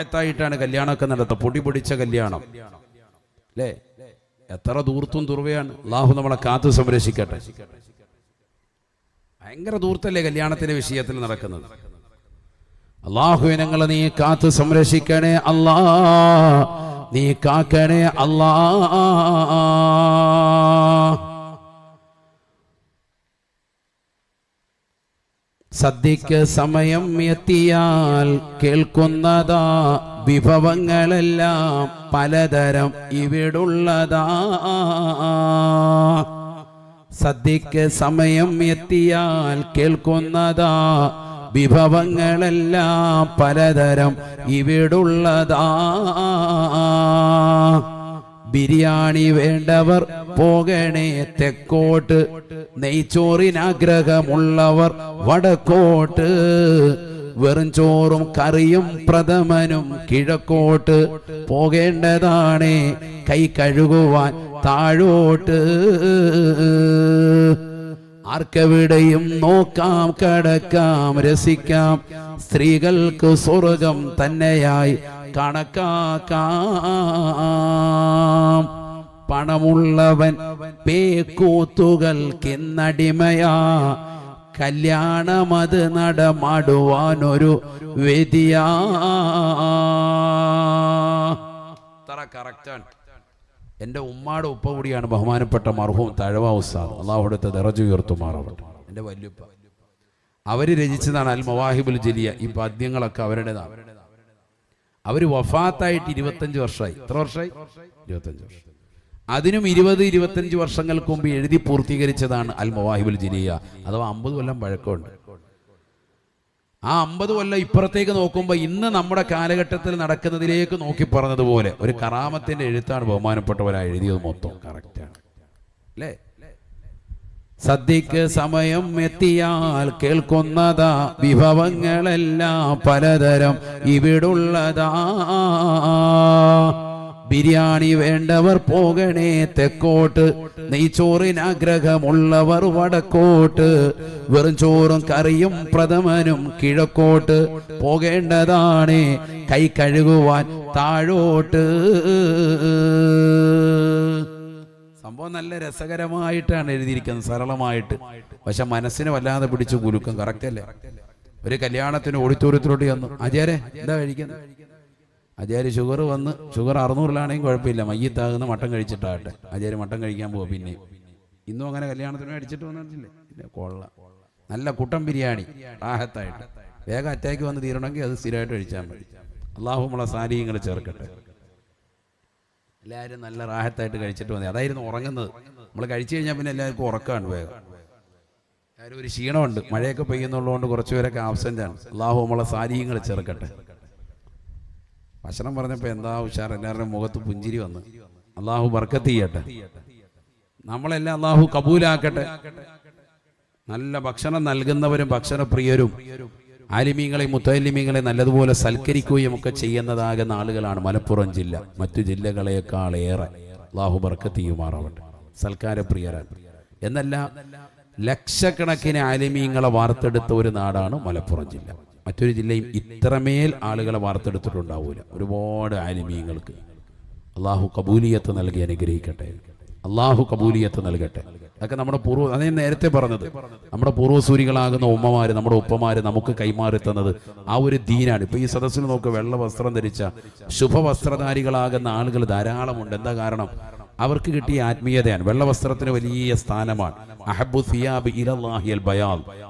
റാഹത്തായിട്ടാണ് കല്യാണമൊക്കെ നടത്തുക. പൊടി പൊടിച്ച കല്യാണം. അല്ലേ എത്ര ദൂർത്തും ദുർവയാണ്. അള്ളാഹു നമ്മളെ കാത്തു സംരക്ഷിക്കട്ടെ. ഭയങ്കര ദൂർത്തല്ലേ കല്യാണത്തിന്റെ വിഷയത്തിൽ നടക്കുന്നത്? അള്ളാഹുവിനങ്ങളെ നീ കാത്തു സംരക്ഷിക്കണേ അല്ലാ. നീ കാക്കണേ അല്ലാ. സദ്യക്ക് സമയം എത്തിയാൽ കേൾക്കുന്നതാ വിഭവങ്ങളെല്ലാം പലതരം ഇവിടുള്ളതാ. സദ്യക്ക് സമയം എത്തിയാൽ കേൾക്കുന്നതാ വിഭവങ്ങളെല്ലാം പലതരം ഇവിടുള്ളതാ. ബിരിയാണി വേണ്ടവർ പോകണേ തെക്കോട്ട്. നെയ്ച്ചോറിനാഗ്രഹമുള്ളവർ വടക്കോട്ട്. വെറും ചോറും കറിയും പ്രഥമനും കിഴക്കോട്ട്. പോകേണ്ടതാണ് കൈ കഴുകുവാൻ താഴോട്ട്. ആർക്കെവിടെയും നോക്കാം കടക്കാം രസിക്കാം. സ്ത്രീകൾക്ക് സ്വർഗം തന്നെയായി കണക്കാക്കാം. പണമുള്ളവൻ പേക്കൂത്തുകൾക്കെന്നടിമയാ. കല്യാണമത് നടമാടുവാനൊരു വേദിയാ കറക്റ്റാണ്. എന്റെ ഉമ്മാടെ ഉപ്പ കൂടിയാണ് ബഹുമാനപ്പെട്ട മർഹവും തഴവ ഉസ്താദ്. അള്ളാഹുടുത്തെ ഉയർത്തു ഉയർത്തുമാറാവട്ടെ. എന്റെ വല്യുപ്പ. അവർ രചിച്ചതാണ് അൽ മവാഹിബുൽ ജലിയ. ഈ പദ്യങ്ങളൊക്കെ അവരുടേതാണ്. അവർ വഫാത്തായിട്ട് ഇരുപത്തഞ്ച് വർഷമായി. എത്ര വർഷമായി? ഇരുപത്തഞ്ച് വർഷം. അതിനും ഇരുപത് ഇരുപത്തഞ്ച് വർഷങ്ങൾക്ക് മുമ്പ് എഴുതി പൂർത്തീകരിച്ചതാണ് അൽ മവാഹിബുൽ ജിനിയ. അഥവാ അമ്പത് കൊല്ലം പഴക്കമുണ്ട്. ആ അമ്പത് കൊല്ലം ഇപ്പുറത്തേക്ക് നോക്കുമ്പോൾ ഇന്ന് നമ്മുടെ കാലഘട്ടത്തിൽ നടക്കുന്നതിലേക്ക് നോക്കി പറഞ്ഞതുപോലെ ഒരു കറാമത്തിന്റെ എഴുത്താണ് ബഹുമാനപ്പെട്ടവരാ എഴുതിയത് മൊത്തം. കറക്റ്റാണ് അല്ലേ? സദ്യക്ക് സമയം എത്തിയാൽ കേൾക്കുന്നതാ വിഭവങ്ങളെല്ലാം പലതരം ഇവിടുള്ളതാ. ബിരിയാണി വേണ്ടവർ പോകണേ തെക്കോട്ട് നെയ്ച്ചോറിനാഗ്രഹമുള്ളവർ വടക്കോട്ട് വെറും ചോറും കറിയും പ്രഥമനും കിഴക്കോട്ട് പോകേണ്ടതാണ് കൈ കഴുകുവാൻ താഴോട്ട്. നല്ല രസകരമായിട്ടാണ് എഴുതിയിരിക്കുന്നത് സരളമായിട്ട്. പക്ഷെ മനസ്സിനെ വല്ലാതെ പിടിച്ച് കുലുക്കും. കറക്റ്റ് അല്ലേ? ഒരു കല്യാണത്തിന് ഓഡിറ്റോറിയത്തിലോട്ട് ചെന്നു. അജയരെ എന്താ കഴിക്കുന്നത്? അജയര് ഷുഗർ വന്ന് ഷുഗർ അറുന്നൂറിലാണെങ്കിൽ കുഴപ്പമില്ല. മയ്യത്താകുന്ന മട്ടൻ കഴിച്ചിട്ടാകട്ടെ. അജയര് മട്ടൻ കഴിക്കാൻ പോവാ പിന്നെ. ഇന്നും അങ്ങനെ കല്യാണത്തിന് അടിച്ചിട്ട് വന്നിട്ടില്ലേ ഇല്ല കൊള്ള. നല്ല കുട്ടൻ ബിരിയാണി റാഹത്തായിട്ട്. വേഗം അറ്റാക്ക് വന്ന് തീരണമെങ്കിൽ അത് സ്ഥിരമായിട്ട് കഴിച്ചാൽ മതി. അള്ളാഹു നമ്മളെ ഇങ്ങനെ ചേർക്കട്ടെ. എല്ലാവരും നല്ല റാഹത്തായിട്ട് കഴിച്ചിട്ട് മതി അതായിരുന്നു ഉറങ്ങുന്നത്. നമ്മൾ കഴിച്ചു കഴിഞ്ഞാൽ പിന്നെ എല്ലാവർക്കും ഉറക്കമാണ് വേഗം. എല്ലാവരും ഒരു ക്ഷീണമുണ്ട്. മഴയൊക്കെ പെയ്യുന്നുള്ളതുകൊണ്ട് കുറച്ച് പേരൊക്കെ ആബ്സെന്റ് ആണ്. അള്ളാഹു നമ്മളെ സാരീങ്ങൾ ചേർക്കട്ടെ ഭക്ഷണം പറഞ്ഞപ്പോൾ എന്താ ഉഷാർ എല്ലാവരുടെയും മുഖത്ത് പുഞ്ചിരി വന്ന്. അള്ളാഹു ബർക്കത്ത് ചെയ്യട്ടെ. നമ്മളെല്ലാം അള്ളാഹു കബൂലാക്കട്ടെ. നല്ല ഭക്ഷണം നൽകുന്നവരും ഭക്ഷണപ്രിയരും. ആലിമീങ്ങളെ മുത്തലിമീങ്ങളെ നല്ലതുപോലെ സൽക്കരിക്കുകയും ഒക്കെ ചെയ്യുന്നതാകുന്ന ആളുകളാണ് മലപ്പുറം ജില്ല. മറ്റു ജില്ലകളെക്കാൾ ഏറെ. അള്ളാഹു ചെയ്യുമാറാവട്ടെ സൽക്കാരപ്രിയരാണ്. എന്നല്ല ലക്ഷക്കണക്കിന് ആലിമീങ്ങളെ വാർത്തെടുത്ത ഒരു നാടാണ് മലപ്പുറം ജില്ല. മറ്റൊരു ജില്ലയും ഇത്രമേൽ ആളുകളെ വാർത്തെടുത്തിട്ടുണ്ടാവൂല. ഒരുപാട് ആലിമീങ്ങൾക്ക്. അള്ളാഹു കബൂലിയത്ത് നൽകി അനുഗ്രഹിക്കട്ടെ. അള്ളാഹു കബൂലിയത്ത് നൽകട്ടെ. അതൊക്കെ നമ്മുടെ പൂർവ അതേ നേരത്തെ പറഞ്ഞത്. നമ്മുടെ പൂർവസൂരികളാകുന്ന ഉമ്മമാര് നമ്മുടെ ഉപ്പമാര് നമുക്ക് കൈമാറി തന്നത് ആ ഒരു ദീനാണ്. ഇപ്പൊ ഈ സദസ്സിന് നോക്ക് വെള്ള വസ്ത്രം ധരിച്ച ശുഭവസ്ത്രധാരികളാകുന്ന ആളുകൾ ധാരാളമുണ്ട്. എന്താ കാരണം? അവർക്ക് കിട്ടിയ ആത്മീയതയാണ്. വെള്ള വസ്ത്രത്തിന് വലിയ സ്ഥാനമാണ്. അഹബു സിയാബ്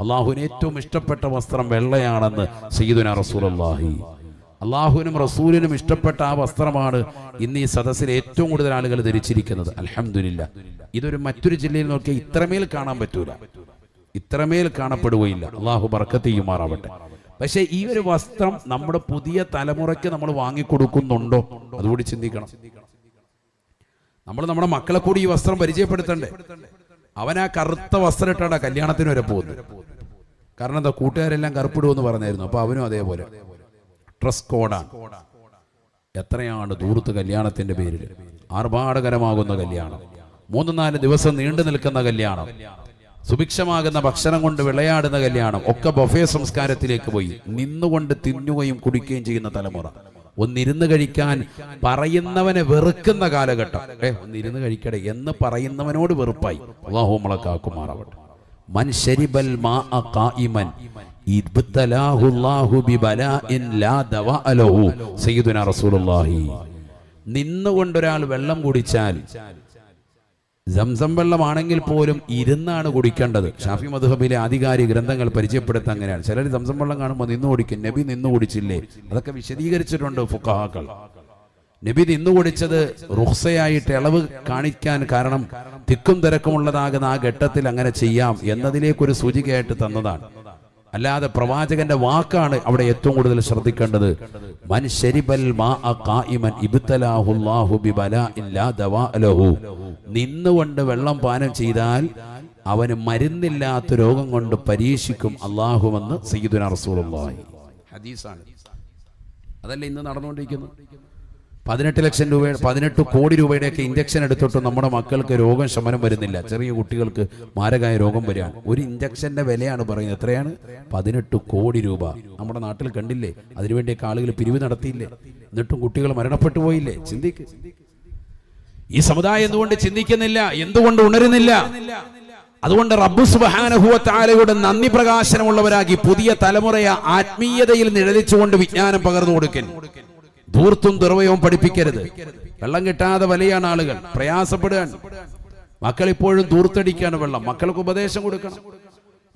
അള്ളാഹുവിന് ഏറ്റവും ഇഷ്ടപ്പെട്ട വസ്ത്രം വെള്ളയാണെന്ന് സയ്യിദുന റസൂലുള്ളാഹി. അള്ളാഹുവിനും റസൂലിനും ഇഷ്ടപ്പെട്ട ആ വസ്ത്രമാണ് ഇന്ന് ഈ സദസ്സിൽ ഏറ്റവും കൂടുതൽ ആളുകൾ ധരിച്ചിരിക്കുന്നത്. അലഹമില്ല ഇതൊരു മറ്റൊരു ജില്ലയിൽ നോക്കിയാൽ ഇത്രമേൽ കാണാൻ പറ്റൂല. ഇത്രമേൽ കാണപ്പെടുകയില്ല. അള്ളാഹു ബർക്കത്ത് ചെയ്യുമാറാവട്ടെ പക്ഷേ ഈ ഒരു വസ്ത്രം നമ്മുടെ പുതിയ തലമുറയ്ക്ക് നമ്മൾ വാങ്ങിക്കൊടുക്കുന്നുണ്ടോ? അതുകൂടി ചിന്തിക്കണം. നമ്മൾ നമ്മുടെ മക്കളെ കൂടി ഈ വസ്ത്രം പരിചയപ്പെടുത്തണ്ടേ? അവനാ കറുത്ത വസ്ത്രം ഇട്ടാണ് കല്യാണത്തിന് വരെ പോകുന്നത്. കാരണം എന്താ കൂട്ടുകാരെല്ലാം കറുപ്പിടുമെന്ന് പറഞ്ഞായിരുന്നു. അപ്പൊ അവനും അതേപോലെ. ഡ്രസ് കോഡാണ് എത്രയാണ് ദൂരത്ത് കല്യാണത്തിന്റെ പേരിൽ ആർഭാടകരമാകുന്ന കല്യാണം. മൂന്ന് നാല് ദിവസം നീണ്ടു നിൽക്കുന്ന കല്യാണം. സുഭിക്ഷമാകുന്ന ഭക്ഷണം കൊണ്ട് വിളയാടുന്ന കല്യാണം. ഒക്കെ ബൊഫേ സംസ്കാരത്തിലേക്ക് പോയി. നിന്നുകൊണ്ട് തിന്നുകയും കുടിക്കുകയും ചെയ്യുന്ന തലമുറ. ഒന്നിരുന്ന് കഴിക്കാൻ പറയുന്നവനെ വെറുക്കുന്ന കാലഘട്ടം. ഏ ഒന്നിരുന്ന് കഴിക്കട്ടെ എന്ന് പറയുന്നവനോട് വെറുപ്പായി. അള്ളാഹു നമ്മളെ മൻ ശരിബൽ മാ അ ഖായിമൻ നിന്നുകൊണ്ടൊരാൾ വെള്ളം കുടിച്ചാൽ സംസം വെള്ളമാണെങ്കിൽ പോലും ഇരുന്നാണ് കുടിക്കേണ്ടത്. ഷാഫി മധുഹബിലെ ആധികാരിക ഗ്രന്ഥങ്ങൾ പരിചയപ്പെടുത്താൻ അങ്ങനെയാണ്. ചിലർ സംസം വെള്ളം കാണുമ്പോൾ നിന്ന് കുടിക്കും. നബി നിന്ന് കുടിച്ചില്ലേ? അതൊക്കെ വിശദീകരിച്ചിട്ടുണ്ട് ഫുഖഹാക്കൾ. നബി നിന്ന് കുടിച്ചത് റുഹ്സയായിട്ട് ഇളവ് കാണിക്കാൻ കാരണം തിക്കും തിരക്കുമുള്ളതാകുന്ന ആ ഘട്ടത്തിൽ അങ്ങനെ ചെയ്യാം എന്നതിലേക്കൊരു സൂചികയായിട്ട് തന്നതാണ്. അല്ലാതെ പ്രവാചകന്റെ വാക്കാണ് അവിടെ ഏറ്റവും കൂടുതൽ ശ്രദ്ധിക്കേണ്ടത്. മൻ മാ ഇബ്തലാഹുല്ലാഹു ഇല്ലാ നിന്നുകൊണ്ട് വെള്ളം പാനം ചെയ്താൽ അവന് മരുന്നില്ലാത്ത രോഗം കൊണ്ട് പരീക്ഷിക്കും അള്ളാഹുവെന്ന് സയ്യിദുന റസൂലുള്ളാഹി. അതല്ല ഇന്ന് നടന്നുകൊണ്ടിരിക്കുന്നത്? പതിനെട്ട് ലക്ഷം രൂപ പതിനെട്ട് കോടി രൂപയുടെയൊക്കെ ഇഞ്ചക്ഷൻ എടുത്തിട്ട് നമ്മുടെ മക്കൾക്ക് രോഗം ശമനം വരുന്നില്ല. ചെറിയ കുട്ടികൾക്ക് മാരകമായ രോഗം വരികയാണ്. ഒരു ഇഞ്ചക്ഷന്റെ വിലയാണ് പറയുന്നത്. എത്രയാണ്? പതിനെട്ട് കോടി രൂപ. നമ്മുടെ നാട്ടിൽ കണ്ടില്ലേ? അതിനുവേണ്ടിയൊക്കെ ആളുകൾ പിരിവ് നടത്തിയില്ലേ? എന്നിട്ടും കുട്ടികൾ മരണപ്പെട്ടു പോയില്ലേ? ചിന്തിക്ക്. ഈ സമുദായം എന്തുകൊണ്ട് ചിന്തിക്കുന്നില്ല? എന്തുകൊണ്ട് ഉണരുന്നില്ല? അതുകൊണ്ട് റബ്ബു സുബാനഹുവത്താലയുടെ നന്ദി പ്രകാശനമുള്ളവരാക്കി പുതിയ തലമുറയെ ആത്മീയതയിൽ നിഴലിച്ചുകൊണ്ട് വിജ്ഞാനം പകർന്നു കൊടുക്കുന്നു ധൂർത്തും ദുർവയവും പഠിപ്പിക്കരുത്. വെള്ളം കിട്ടാതെ വലിയാണ് ആളുകൾ. പ്രയാസപ്പെടുകയാണ്. മക്കൾ ഇപ്പോഴും ധൂർത്തടിക്കാണ് വെള്ളം. മക്കൾക്ക് ഉപദേശം കൊടുക്കണം.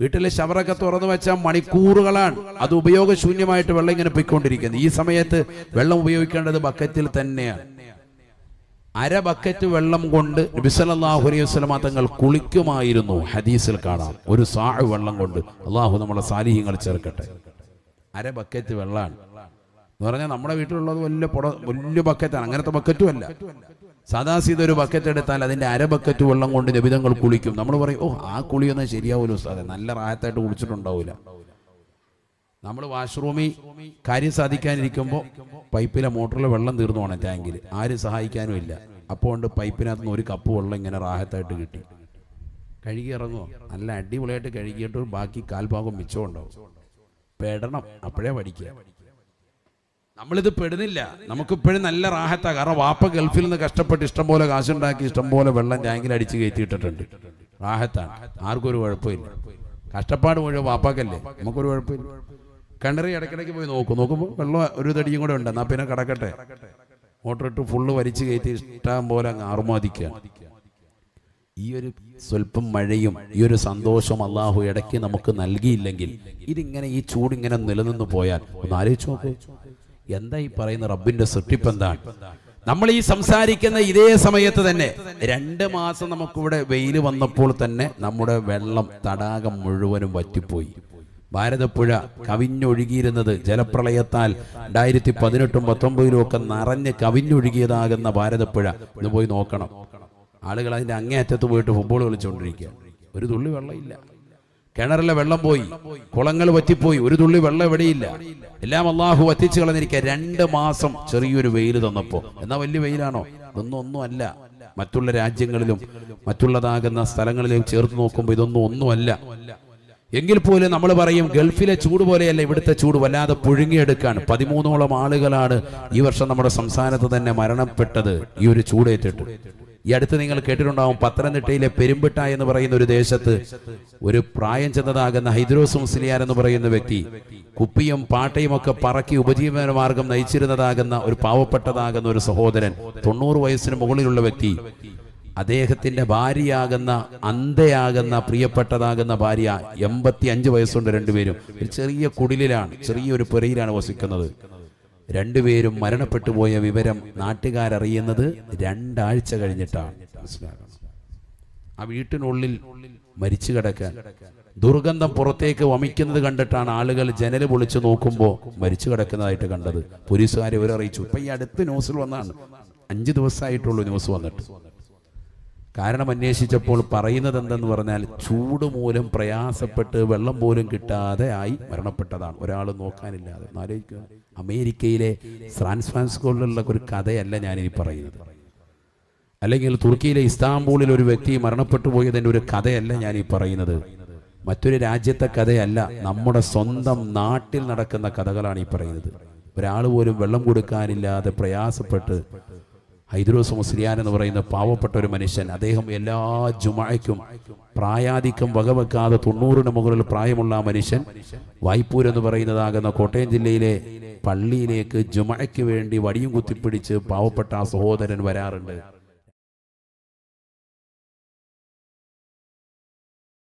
വീട്ടിലെ ശവറൊക്കെ തുറന്നു വെച്ചാൽ മണിക്കൂറുകളാണ്. അത് ഉപയോഗശൂന്യമായിട്ട് വെള്ളം ഇങ്ങനെ പൊയ്ക്കൊണ്ടിരിക്കുന്നത്. ഈ സമയത്ത് വെള്ളം ഉപയോഗിക്കേണ്ടത് ബക്കറ്റിൽ തന്നെയാണ്. അര ബക്കറ്റ് വെള്ളം കൊണ്ട് അലൈഹി വസ്ലമ തങ്ങൾ കുളിക്കുമായിരുന്നു. ഹദീസിൽ കാണാം. ഒരു സാഴ് വെള്ളം കൊണ്ട്. അള്ളാഹു നമ്മളെ സാലിഹ്യങ്ങൾ ചേർക്കട്ടെ. അര ബക്കറ്റ് വെള്ളമാണ് എന്ന് പറഞ്ഞാൽ നമ്മുടെ വീട്ടിലുള്ളത് വലിയ പുട വലിയ ബക്കറ്റാണ്. അങ്ങനത്തെ ബക്കറ്റും അല്ല സാദാ സീത ഒരു ബക്കറ്റ് എടുത്താൽ അതിന്റെ അര ബക്കറ്റ് വെള്ളം കൊണ്ട് നബിതങ്ങൾ കുളിക്കും. നമ്മൾ പറയും ഓ ആ കുളിയൊന്നും ശരിയാവുമല്ലോ ഉസ്താദെ. നല്ല റായത്തായിട്ട് കുളിച്ചിട്ടുണ്ടാവില്ല നമ്മൾ വാഷ്റൂമിൽ കാര്യം സാധിക്കാനിരിക്കുമ്പോൾ പൈപ്പിലെ മോട്ടറിലെ വെള്ളം തീർന്നു പോകണം ടാങ്കിൽ ആരും സഹായിക്കാനും ഇല്ല. അപ്പോൾ കൊണ്ട് പൈപ്പിനകത്ത് നിന്ന് ഒരു കപ്പ് വെള്ളം ഇങ്ങനെ റാഹത്തായിട്ട് കിട്ടി. കഴുകി ഇറങ്ങുമോ നല്ല അടിപൊളിയായിട്ട് കഴുകിയിട്ട് ബാക്കി കാൽഭാഗം മിച്ചമുണ്ടാവും. പെടണം. അപ്പോഴേ പഠിക്കുക. നമ്മളിത് പെടുന്നില്ല. നമുക്കിപ്പോഴും നല്ല റാഹത്താ. കാരണം വാപ്പ ഗൾഫിൽ നിന്ന് കഷ്ടപ്പെട്ട് ഇഷ്ടംപോലെ കാശുണ്ടാക്കി ഇഷ്ടംപോലെ വെള്ളം ടാങ്കിൽ അടിച്ച് കയറ്റിയിട്ടിട്ടുണ്ട്. റാഹത്താണ് ആർക്കും ഒരു കുഴപ്പമില്ല. കഷ്ടപ്പാട് മുഴുവൻ വാപ്പാക്കല്ലേ? നമുക്കൊരു കുഴപ്പമില്ല. കിണറി ഇടയ്ക്കിടയ്ക്ക് പോയി നോക്കും. നോക്കുമ്പോൾ വെള്ളം ഒരു തടിയും കൂടെ ഉണ്ട്. എന്നാൽ പിന്നെ കിടക്കട്ടെ. മോട്ടർ ഇട്ട് ഫുള്ള് വലിച്ചു കയറ്റി ഇഷ്ടം പോലെ അങ്ങ് ആറുമാദിക്കുക ഈ ഒരു സ്വല്പം മഴയും ഈ ഒരു സന്തോഷം അള്ളാഹു ഇടയ്ക്ക് നമുക്ക് നൽകിയില്ലെങ്കിൽ ഇതിങ്ങനെ ഈ ചൂടിങ്ങനെ നിലനിന്ന് പോയാൽ ഒന്ന് ആലോചിച്ചു നോക്കൂ. എന്താ ഈ പറയുന്ന റബ്ബിന്റെ സൃഷ്ടിപ്പ് എന്താണ് നമ്മൾ ഈ സംസാരിക്കുന്ന ഇതേ സമയത്ത് തന്നെ രണ്ട് മാസം നമുക്കിവിടെ വെയിൽ വന്നപ്പോൾ തന്നെ നമ്മുടെ വെള്ളം തടാകം മുഴുവനും വറ്റിപ്പോയി. ഭാരതപ്പുഴ കവിഞ്ഞൊഴുകിയിരുന്നത് ജലപ്രളയത്താൽ രണ്ടായിരത്തി പതിനെട്ടും പത്തൊമ്പതിലും ഒക്കെ നിറഞ്ഞ് കവിഞ്ഞൊഴുകിയതാകുന്ന ഭാരതപ്പുഴ. ഒന്ന് പോയി നോക്കണം. ആളുകൾ അതിന്റെ അങ്ങേയറ്റത്ത് പോയിട്ട് ഫുട്ബോൾ കളിച്ചുകൊണ്ടിരിക്കുക ഒരു തുള്ളി വെള്ളമില്ല. കിണറിലെ വെള്ളം പോയി കുളങ്ങൾ വറ്റിപ്പോയി ഒരു തുള്ളി വെള്ളം എവിടെയില്ല. എല്ലാം അള്ളാഹു വറ്റിച്ചു കളഞ്ഞിരിക്കുക. രണ്ട് മാസം ചെറിയൊരു വെയിൽ തന്നപ്പോ. എന്നാ വലിയ വെയിലാണോ? ഇതൊന്നും ഒന്നും അല്ല മറ്റുള്ള രാജ്യങ്ങളിലും മറ്റുള്ളതാകുന്ന സ്ഥലങ്ങളിലും ചേർത്ത് നോക്കുമ്പോൾ ഇതൊന്നും ഒന്നുമല്ല. എങ്കിൽ പോലും നമ്മൾ പറയും ഗൾഫിലെ ചൂട് പോലെയല്ല ഇവിടുത്തെ ചൂട്. വല്ലാതെ പുഴുങ്ങിയെടുക്കാണ്. പതിമൂന്നോളം ആളുകളാണ് ഈ വർഷം നമ്മുടെ സംസ്ഥാനത്ത് തന്നെ മരണപ്പെട്ടത്. ഈ ഒരു ചൂടേറ്റിട്ട്. ഈ അടുത്ത് നിങ്ങൾ കേട്ടിട്ടുണ്ടാവും പത്തനംതിട്ടയിലെ പെരുമ്പിട്ട എന്ന് പറയുന്ന ഒരു ദേശത്ത് ഒരു പ്രായം ചെന്നതാകുന്ന ഹൈദ്രോസ് മുസ്ലിയാർ എന്ന് പറയുന്ന വ്യക്തി കുപ്പിയും പാട്ടയും ഒക്കെ പറക്കി ഉപജീവന മാർഗം നയിച്ചിരുന്നതാകുന്ന ഒരു പാവപ്പെട്ടതാകുന്ന ഒരു സഹോദരൻ തൊണ്ണൂറ് വയസ്സിന് മുകളിലുള്ള വ്യക്തി. അദ്ദേഹത്തിന്റെ ഭാര്യയാകുന്ന അന്ധയാകുന്ന പ്രിയപ്പെട്ടതാകുന്ന ഭാര്യ എൺപത്തി അഞ്ച് വയസ്സുണ്ട് രണ്ടുപേരും. ഒരു ചെറിയ കുടിലിലാണ് ചെറിയൊരു പുരയിലാണ് വസിക്കുന്നത്. രണ്ടുപേരും മരണപ്പെട്ടു പോയ വിവരം നാട്ടുകാരറിയുന്നത് രണ്ടാഴ്ച കഴിഞ്ഞിട്ടാണ്. ആ വീട്ടിനുള്ളിൽ മരിച്ചു കിടക്കാൻ. ദുർഗന്ധം പുറത്തേക്ക് വമിക്കുന്നത് കണ്ടിട്ടാണ് ആളുകൾ ജനൽ പൊളിച്ചു നോക്കുമ്പോൾ മരിച്ചു കിടക്കുന്നതായിട്ട് കണ്ടത്. പോലീസുകാർ ഇവരറിയിച്ചു ഇപ്പൊ ഈ അടുത്ത് ന്യൂസിൽ വന്നാണ്. അഞ്ച് ദിവസമായിട്ടുള്ളൂ ന്യൂസ് വന്നിട്ട്. കാരണം അന്വേഷിച്ചപ്പോൾ പറയുന്നത് എന്തെന്ന് പറഞ്ഞാൽ ചൂട് മൂലം പ്രയാസപ്പെട്ട് വെള്ളം പോലും കിട്ടാതെ ആയി മരണപ്പെട്ടതാണ്. ഒരാൾ നോക്കാനില്ലാതെ. ആലോചിക്കുക. അമേരിക്കയിലെ സാൻ ഫ്രാൻസിസ്കോയിലുള്ള ഒരു കഥയല്ല ഞാനിനി പറയുന്നത്. അല്ലെങ്കിൽ തുർക്കിയിലെ ഇസ്താംബൂളിൽ ഒരു വ്യക്തി മരണപ്പെട്ടു പോയതിന്റെ ഒരു കഥയല്ല ഈ പറയുന്നത്. മറ്റൊരു രാജ്യത്തെ കഥയല്ല നമ്മുടെ സ്വന്തം നാട്ടിൽ നടക്കുന്ന കഥകളാണ് ഈ പറയുന്നത്. ഒരാൾ പോലും വെള്ളം കൊടുക്കാനില്ലാതെ പ്രയാസപ്പെട്ട് ഹൈദ്രോസ് മുസ്ലിയാൻ എന്ന് പറയുന്ന പാവപ്പെട്ട ഒരു മനുഷ്യൻ. അദ്ദേഹം എല്ലാ ജുമായ്ക്കും പ്രായാധിക്യം വകവെക്കാതെ തൊണ്ണൂറിന് മുകളിൽ പ്രായമുള്ള മനുഷ്യൻ വായ്പൂർ എന്ന് പറയുന്നതാകുന്ന കോട്ടയം ജില്ലയിലെ പള്ളിയിലേക്ക് ജുമയ്ക്ക് വേണ്ടി വടിയും കുത്തിപ്പിടിച്ച് പാവപ്പെട്ട ആ സഹോദരൻ വരാറുണ്ട്.